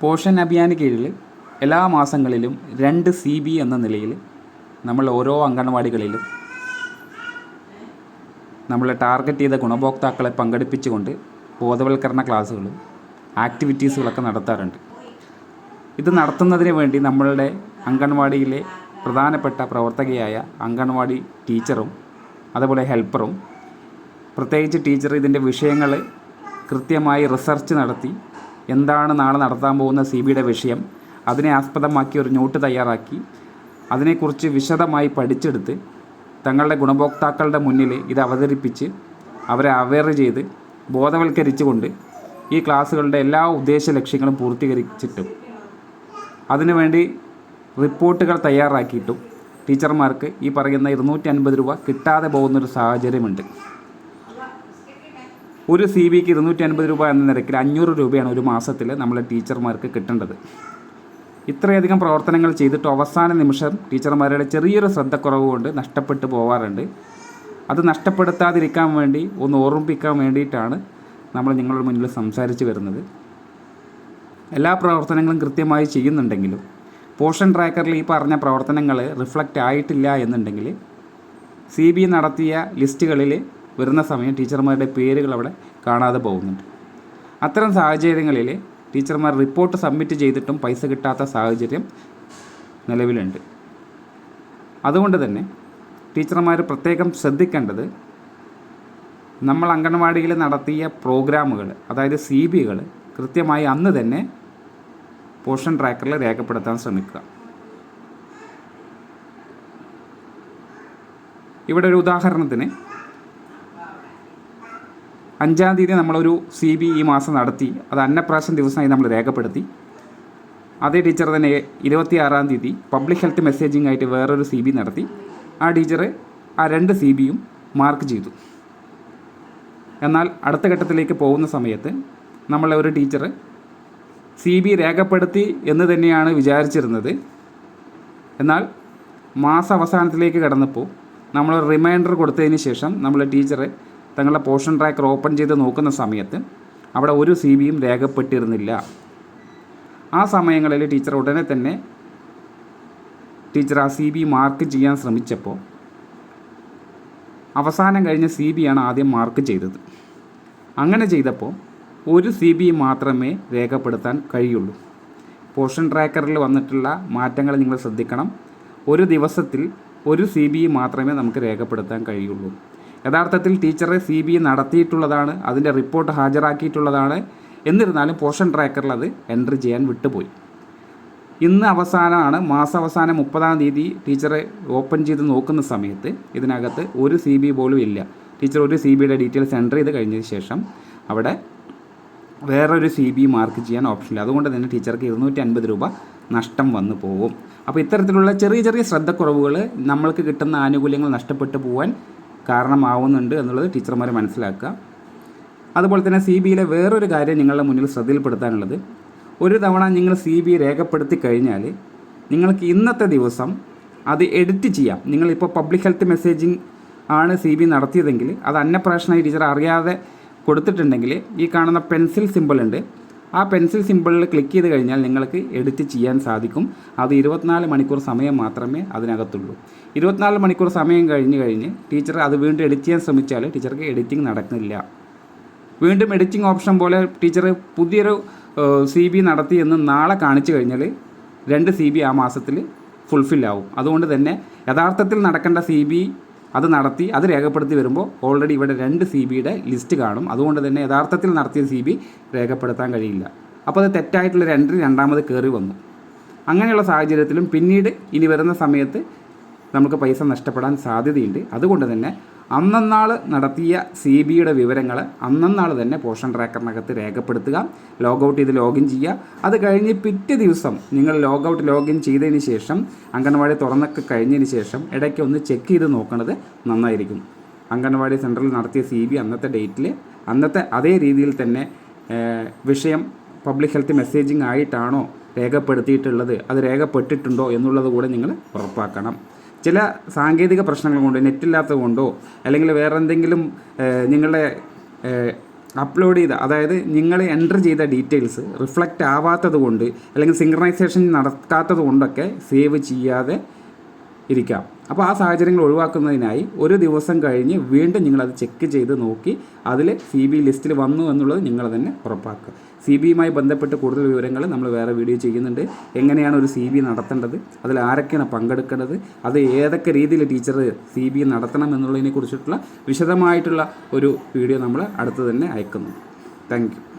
Portion അഭിയാന് കീഴിൽ എല്ലാ മാസങ്ങളിലും രണ്ട് സി ബി എന്ന നിലയിൽ നമ്മൾ ഓരോ അംഗൻവാടികളിലും നമ്മൾ ടാർഗറ്റ് ചെയ്ത ഗുണഭോക്താക്കളെ പങ്കെടുപ്പിച്ചുകൊണ്ട് ബോധവൽക്കരണ ക്ലാസ്സുകളും ആക്ടിവിറ്റീസുകളൊക്കെ നടത്താറുണ്ട്. ഇത് നടത്തുന്നതിന് വേണ്ടി നമ്മളുടെ അംഗൻവാടിയിലെ പ്രധാനപ്പെട്ട പ്രവർത്തകയായ അംഗൻവാടി ടീച്ചറും അതുപോലെ ഹെൽപ്പറും പ്രത്യേകിച്ച് ടീച്ചർ ഇതിന്റെ വിഷയങ്ങൾ കൃത്യമായി റിസർച്ച് നടത്തി എന്താണ് നാളെ നടത്താൻ പോകുന്ന സി ബിയുടെ വിഷയം അതിനെ ആസ്പദമാക്കി ഒരു നോട്ട് തയ്യാറാക്കി അതിനെക്കുറിച്ച് വിശദമായി പഠിച്ചെടുത്ത് തങ്ങളുടെ ഗുണഭോക്താക്കളുടെ മുന്നിൽ ഇത് അവതരിപ്പിച്ച് അവരെ അവെയർ ചെയ്ത് ബോധവൽക്കരിച്ചുകൊണ്ട് ഈ ക്ലാസ്സുകളുടെ എല്ലാ ഉദ്ദേശ ലക്ഷ്യങ്ങളും പൂർത്തീകരിച്ചിട്ടും. അതിനുവേണ്ടി റിപ്പോർട്ടുകൾ തയ്യാറാക്കിയിട്ടും ടീച്ചർമാർക്ക് ഈ പറയുന്ന ഇരുന്നൂറ്റി അൻപത് രൂപ കിട്ടാതെ പോകുന്നൊരു സാഹചര്യമുണ്ട്. ഒരു സി ബിക്ക് ഇരുന്നൂറ്റി അൻപത് രൂപ എന്ന നിരക്കിൽ അഞ്ഞൂറ് രൂപയാണ് ഒരു മാസത്തിൽ നമ്മളെ ടീച്ചർമാർക്ക് കിട്ടേണ്ടത്. ഇത്രയധികം പ്രവർത്തനങ്ങൾ ചെയ്തിട്ട് അവസാന നിമിഷം ടീച്ചർമാരുടെ ചെറിയൊരു ശ്രദ്ധക്കുറവ് കൊണ്ട് നഷ്ടപ്പെട്ടു പോവാറുണ്ട്. അത് നഷ്ടപ്പെടുത്താതിരിക്കാൻ വേണ്ടി ഒന്ന് ഓർമ്മിപ്പിക്കാൻ വേണ്ടിയിട്ടാണ് നമ്മൾ നിങ്ങളുടെ മുന്നിൽ സംസാരിച്ച് വരുന്നത്. എല്ലാ പ്രവർത്തനങ്ങളും കൃത്യമായി ചെയ്യുന്നുണ്ടെങ്കിലും പോഷൻ ട്രാക്കറിൽ ഈ പറഞ്ഞ പ്രവർത്തനങ്ങൾ റിഫ്ലക്റ്റ് ആയിട്ടില്ല എന്നുണ്ടെങ്കിൽ സി ബി നടത്തിയ ലിസ്റ്റുകളിൽ വരുന്ന സമയം ടീച്ചർമാരുടെ പേരുകൾ അവിടെ കാണാതെ പോകുന്നുണ്ട്. അത്തരം സാഹചര്യങ്ങളിൽ ടീച്ചർമാർ റിപ്പോർട്ട് സബ്മിറ്റ് ചെയ്തിട്ടും പൈസ കിട്ടാത്ത സാഹചര്യം നിലവിലുണ്ട്. അതുകൊണ്ട് തന്നെ ടീച്ചർമാർ പ്രത്യേകം ശ്രദ്ധിക്കേണ്ടത് നമ്മൾ അംഗൻവാടിയിൽ നടത്തിയ പ്രോഗ്രാമുകൾ അതായത് സി ബികൾ കൃത്യമായി അന്ന് തന്നെ പോഷൻ ട്രാക്കറിൽ രേഖപ്പെടുത്താൻ ശ്രമിക്കുക. ഇവിടെ ഒരു ഉദാഹരണത്തിന് അഞ്ചാം തീയതി നമ്മളൊരു സി ബി ഈ മാസം നടത്തി അത് അന്നപ്രാശം ദിവസമായി നമ്മൾ രേഖപ്പെടുത്തി. അതേ ടീച്ചർ തന്നെ ഇരുപത്തി ആറാം തീയതി പബ്ലിക് ഹെൽത്ത് മെസ്സേജിംഗ് ആയിട്ട് വേറൊരു സി ബി നടത്തി. ആ ടീച്ചർ ആ രണ്ട് സി ബിയും മാർക്ക് ചെയ്തു. എന്നാൽ അടുത്ത ഘട്ടത്തിലേക്ക് പോകുന്ന സമയത്ത് നമ്മളെ ഒരു ടീച്ചർ സി ബി രേഖപ്പെടുത്തി എന്ന് തന്നെയാണ് വിചാരിച്ചിരുന്നത്. എന്നാൽ മാസ അവസാനത്തിലേക്ക് കടന്നപ്പോൾ നമ്മൾ റിമൈൻഡർ കൊടുത്തതിന് ശേഷം നമ്മളെ ടീച്ചർ തങ്ങളുടെ പോഷൻ ട്രാക്കർ ഓപ്പൺ ചെയ്ത് നോക്കുന്ന സമയത്ത് അവിടെ ഒരു സി ബിയും രേഖപ്പെട്ടിരുന്നില്ല. ആ സമയങ്ങളിൽ ടീച്ചർ ഉടനെ തന്നെ ടീച്ചർ ആ സി ബി മാർക്ക് ചെയ്യാൻ ശ്രമിച്ചപ്പോൾ അവസാനം കഴിഞ്ഞ സി ബിയാണ് ആദ്യം മാർക്ക് ചെയ്തത്. അങ്ങനെ ചെയ്തപ്പോൾ ഒരു സി ബി മാത്രമേ രേഖപ്പെടുത്താൻ കഴിയുള്ളൂ. പോഷൻ ട്രാക്കറിൽ വന്നിട്ടുള്ള മാറ്റങ്ങൾ നിങ്ങൾ ശ്രദ്ധിക്കണം. ഒരു ദിവസത്തിൽ ഒരു സി ബി മാത്രമേ നമുക്ക് രേഖപ്പെടുത്താൻ കഴിയുള്ളൂ. യഥാർത്ഥത്തിൽ ടീച്ചറെ സി ബി നടത്തിയിട്ടുള്ളതാണ് അതിന്റെ റിപ്പോർട്ട് ഹാജരാക്കിയിട്ടുള്ളതാണ്. എന്നിരുന്നാലും പോഷൻ ട്രാക്കറിൽ അത് എൻട്രി ചെയ്യാൻ വിട്ടുപോയി. ഇന്ന് അവസാനമാണ് മാസാവസാനം മുപ്പതാം തീയതി ടീച്ചറെ ഓപ്പൺ ചെയ്ത് നോക്കുന്ന സമയത്ത് ഇതിനകത്ത് ഒരു സി ബി പോലും ഇല്ല. ടീച്ചർ ഒരു സി ബിയുടെ ഡീറ്റെയിൽസ് എന്റർ ചെയ്ത് കഴിഞ്ഞതിന് ശേഷം അവിടെ വേറൊരു സി ബി മാർക്ക് ചെയ്യാൻ ഓപ്ഷനില്ല. അതുകൊണ്ട് തന്നെ ടീച്ചർക്ക് ഇരുന്നൂറ്റി അൻപത് രൂപ നഷ്ടം വന്നു പോകും. അപ്പോൾ ഇത്തരത്തിലുള്ള ചെറിയ ചെറിയ ശ്രദ്ധക്കുറവുകൾ നമ്മൾക്ക് കിട്ടുന്ന ആനുകൂല്യങ്ങൾ നഷ്ടപ്പെട്ടു പോകാൻ കാരണമാവുന്നുണ്ട് എന്നുള്ളത് ടീച്ചർമാർ മനസ്സിലാക്കുക. അതുപോലെ തന്നെ സി ബിയിലെ വേറൊരു കാര്യം നിങ്ങളുടെ മുന്നിൽ ശ്രദ്ധയിൽപ്പെടുത്താനുള്ളത്. ഒരു തവണ നിങ്ങൾ സി ബി രേഖപ്പെടുത്തി കഴിഞ്ഞാൽ നിങ്ങൾക്ക് ഇന്നത്തെ ദിവസം അത് എഡിറ്റ് ചെയ്യാം. നിങ്ങളിപ്പോൾ പബ്ലിക് ഹെൽത്ത് മെസ്സേജിങ് ആണ് സി ബി നടത്തിയതെങ്കിൽ അത് അന്നപ്രാഷനായി ടീച്ചർ അറിയാതെ കൊടുത്തിട്ടുണ്ടെങ്കിൽ ഈ കാണുന്ന പെൻസിൽ സിമ്പിൾ ഉണ്ട്. ആ പെൻസിൽ സിമ്പിളിൽ ക്ലിക്ക് ചെയ്ത് കഴിഞ്ഞാൽ നിങ്ങൾക്ക് എഡിറ്റ് ചെയ്യാൻ സാധിക്കും. അത് ഇരുപത്തിനാല് മണിക്കൂർ സമയം മാത്രമേ അതിനകത്തുള്ളൂ. ഇരുപത്തിനാല് മണിക്കൂർ സമയം കഴിഞ്ഞ് കഴിഞ്ഞ് ടീച്ചർ അത് വീണ്ടും എഡിറ്റ് ചെയ്യാൻ ശ്രമിച്ചാൽ ടീച്ചർക്ക് എഡിറ്റിംഗ് നടക്കുന്നില്ല. വീണ്ടും എഡിറ്റിംഗ് ഓപ്ഷൻ പോലെ ടീച്ചർ പുതിയൊരു സി ബി നടത്തി എന്ന് നാളെ കാണിച്ചു കഴിഞ്ഞാൽ രണ്ട് സി ബി ആ മാസത്തിൽ ഫുൾഫിൽ ആവും അതുകൊണ്ട് തന്നെ യഥാർത്ഥത്തിൽ നടക്കേണ്ട സി ബി അത് നടത്തി അത് രേഖപ്പെടുത്തി വരുമ്പോൾ ഓൾറെഡി ഇവിടെ രണ്ട് സി ബിയുടെ ലിസ്റ്റ് കാണും. അതുകൊണ്ട് തന്നെ യഥാർത്ഥത്തിൽ നടത്തിയ സി ബി രേഖപ്പെടുത്താൻ കഴിയില്ല. അപ്പോൾ അത് തെറ്റായിട്ടുള്ള എൻട്രി രണ്ടാമത് കയറി വന്നു. അങ്ങനെയുള്ള സാഹചര്യത്തിലും പിന്നീട് ഇനി വരുന്ന സമയത്ത് നമുക്ക് പൈസ നഷ്ടപ്പെടാൻ സാധ്യതയുണ്ട്. അതുകൊണ്ട് തന്നെ അന്നന്നാൾ നടത്തിയ സി ബിയുടെ വിവരങ്ങൾ അന്നന്നാൾ തന്നെ പോഷൻ ട്രാക്കറിനകത്ത് രേഖപ്പെടുത്തുക ലോഗൗട്ട് ചെയ്ത് ലോഗിൻ ചെയ്യുക. അത് കഴിഞ്ഞ് പിറ്റേ ദിവസം നിങ്ങൾ ലോഗൗട്ട് ലോഗിൻ ചെയ്തതിന് ശേഷം അംഗൻവാടി തുറന്നൊക്കെ കഴിഞ്ഞതിന് ശേഷം ഇടയ്ക്ക് ഒന്ന് ചെക്ക് ചെയ്ത് നോക്കുന്നത് നന്നായിരിക്കും. അംഗൻവാടി സെന്ററിൽ നടത്തിയ സി ബി അന്നത്തെ ഡേറ്റിൽ അന്നത്തെ അതേ രീതിയിൽ തന്നെ വിഷയം പബ്ലിക് ഹെൽത്ത് മെസ്സേജിംഗ് ആയിട്ടാണോ രേഖപ്പെടുത്തിയിട്ടുള്ളത് അത് രേഖപ്പെട്ടിട്ടുണ്ടോ എന്നുള്ളത് കൂടെ നിങ്ങൾ ഉറപ്പാക്കണം. ചില സാങ്കേതിക പ്രശ്നങ്ങൾ കൊണ്ട് നെറ്റില്ലാത്തത് കൊണ്ടോ അല്ലെങ്കിൽ വേറെ എന്തെങ്കിലും നിങ്ങളുടെ അപ്ലോഡ് ചെയ്ത അതായത് നിങ്ങൾ എന്റർ ചെയ്ത ഡീറ്റെയിൽസ് റിഫ്ലക്റ്റ് ആവാത്തത് കൊണ്ട് അല്ലെങ്കിൽ സിങ്ക്രണൈസേഷൻ നടക്കാത്തത് കൊണ്ടൊക്കെ സേവ് ചെയ്യാതെ ഇരിക്കാം. അപ്പോൾ ആ സാഹചര്യങ്ങൾ ഒഴിവാക്കുന്നതിനായി ഒരു ദിവസം കഴിഞ്ഞ് വീണ്ടും നിങ്ങളത് ചെക്ക് ചെയ്ത് നോക്കി അതിൽ സി ബി ലിസ്റ്റിൽ വന്നു എന്നുള്ളത് നിങ്ങൾ തന്നെ ഉറപ്പാക്കുക. സി ബിയുമായി ബന്ധപ്പെട്ട് കൂടുതൽ വിവരങ്ങൾ നമ്മൾ വേറെ വീഡിയോ ചെയ്യുന്നുണ്ട്. എങ്ങനെയാണ് ഒരു സി ബി നടത്തേണ്ടത്? അതിൽ ആരൊക്കെയാണ് പങ്കെടുക്കേണ്ടത്? അത് ഏതൊക്കെ രീതിയിൽ ടീച്ചർ സി ബി നടത്തണം എന്നുള്ളതിനെ കുറിച്ചിട്ടുള്ള വിശദമായിട്ടുള്ള ഒരു വീഡിയോ നമ്മൾ അടുത്ത് തന്നെ അയക്കുന്നുണ്ട്. താങ്ക്